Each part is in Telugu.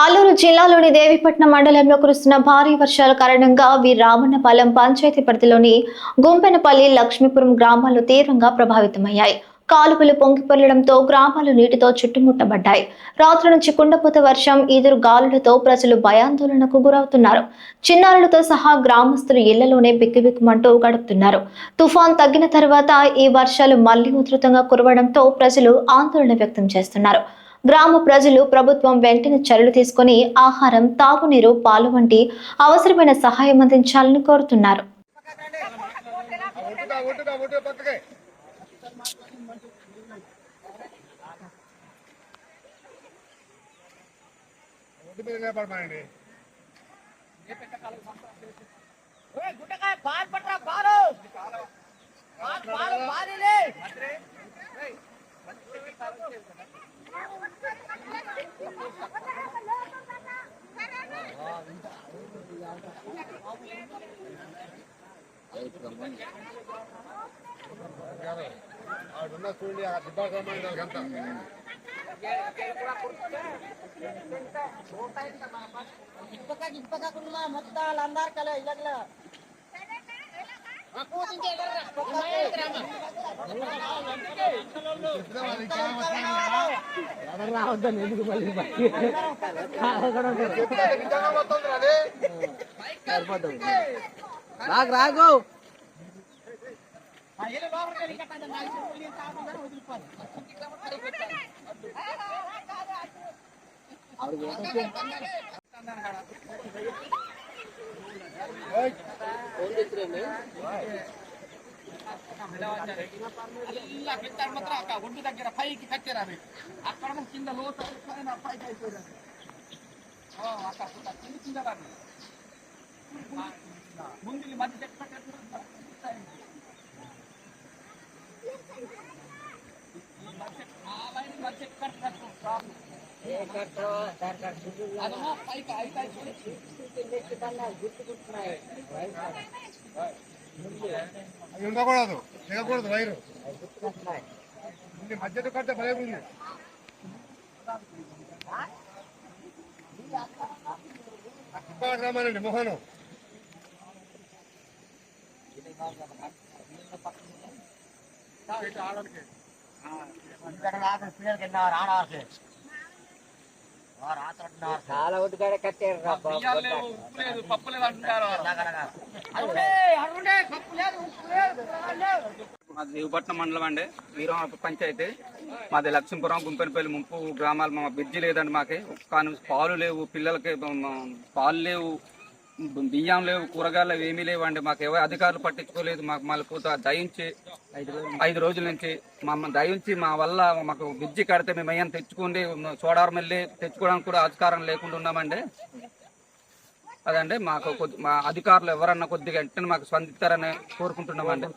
అల్లూరు జిల్లాలోని దేవిపట్నం మండలంలో కురుస్తున్న భారీ వర్షాల కారణంగా వి రామన్నపాలెం పంచాయతీ పరిధిలోని గుంపెనపల్లి లక్ష్మీపురం గ్రామాలు తీవ్రంగా ప్రభావితమయ్యాయి. కాలువలు పొంగిపొల్లడంతో గ్రామాలు నీటితో చుట్టుముట్టబడ్డాయి. రాత్రి నుంచి కుండపోత వర్షం ఈదురు గాలులతో ప్రజలు భయాందోళనకు గురవుతున్నారు. చిన్నారులతో సహా గ్రామస్తులు ఇళ్ళలోనే బిక్కుబిక్కుమంటూ గడుపుతున్నారు. తుఫాన్ తగ్గిన తర్వాత ఈ వర్షాలు మళ్ళీ ఉధృతంగా కురవడంతో ప్రజలు ఆందోళన వ్యక్తం చేస్తున్నారు. గ్రామ ప్రజలు ప్రభుత్వం వెంటనే చర్యలు తీసుకొని ఆహారం తాగునీరు పాలు వంటి అవసరమైన సహాయం అందించాలని కోరుతున్నారు. గుట్టకాయ పాలు. పట్రా పాలు పాలు పాలు పాలు. ఆడున్న చూడండి ఆ దిబ్బా సామాన్ అంతా ఇప్పక ఇప్పక కున్నా మొత్తాల అందర్ కల ఇలగల కూతించే నిజంగా మొత్తం అది రాగు రాగు ఒడ్డు దగ్గర పైకి అక్కడ కింద లోతు పైకి అయిపోయారు అక్కడ కింద కింద రాదు ముందు ఈ మధ్య చెట్టు పెట్టారు. ఈ మధ్య ఆ లైన్ మధ్య చెట్టు కట్టినట్టు ప్రాబ్లం. అవి ఉండకూడదు దిగకూడదు వైరు. మధ్యలో కడితే భలే ఉంది. దిబ్బా సామానండి మోహను. చాలా ఒడ్డుగానే కట్టారు పప్పు లేదు అంటున్నారు. మాది దేవపట్నం మండలం అండి. వీరం పంచాయతీ. మాది లక్ష్మీపురం గుంపెనపల్లి ముంపు గ్రామాలు. మా బ్రిడ్జి లేదండి మాకి. కానీ పాలు లేవు పిల్లలకి పాలు లేవు బియ్యం లేవు కూరగాయలు లేవు ఏమీ లేవండి మాకు ఎవరు అధికారులు పట్టించుకోలేదు. మాకు మళ్ళీ పూత దయించి ఐదు రోజుల నుంచి. మమ్మల్ని దయించి మా వల్ల మాకు బ్రిడ్జి కడితే మేము అయ్యాన్ని తెచ్చుకోండి చోడారం వెళ్ళి తెచ్చుకోవడానికి కూడా అధికారం లేకుండా ఉన్నామండి. అదండి మాకు కొద్ది మా అధికారులు ఎవరన్నా కొద్దిగా వెంటనే మాకు స్పందిస్తారని కోరుకుంటున్నామండి.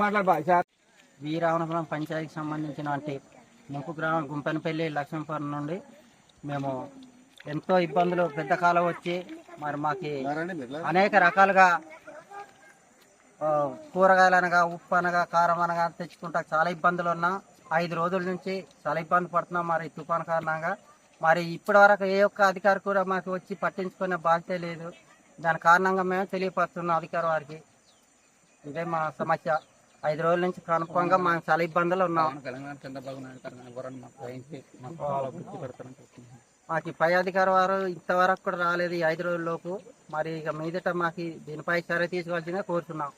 మాట్లాడు బాయ్ సార్ వీరావనపురం పంచాయతీకి సంబంధించినటువంటి ముప్పు గ్రామం గుంపెనపల్లి లక్ష్మీపురం నుండి మేము ఎంతో ఇబ్బందులు పెద్ద కాలం వచ్చి మరి మాకి అనేక రకాలుగా కూరగాయలు అనగా ఉప్పు అనగా కారం అనగా తెచ్చుకుంటా చాలా ఇబ్బందులు ఉన్నాం. ఐదు రోజుల నుంచి చాలా ఇబ్బంది పడుతున్నాం మరి తుఫాన్ కారణంగా. మరి ఇప్పటి వరకు ఏ ఒక్క అధికారి కూడా మాకు వచ్చి పట్టించుకునే బాధ్యత లేదు. దాని కారణంగా మేము తెలియపరుస్తున్నాం అధికారి వారికి ఇదే మా సమస్య. ఐదు రోజుల నుంచి కన్ఫర్మ్గా మేము చాలా ఇబ్బందులు ఉన్నాం. మాకు పై అధికారి వారు ఇంతవరకు కూడా రాలేదు ఈ ఐదు రోజుల లోపు. మరి ఇక మీదట మాకు దీనిపై చర్య తీసుకోవాల్సిందిగా కోరుతున్నాం.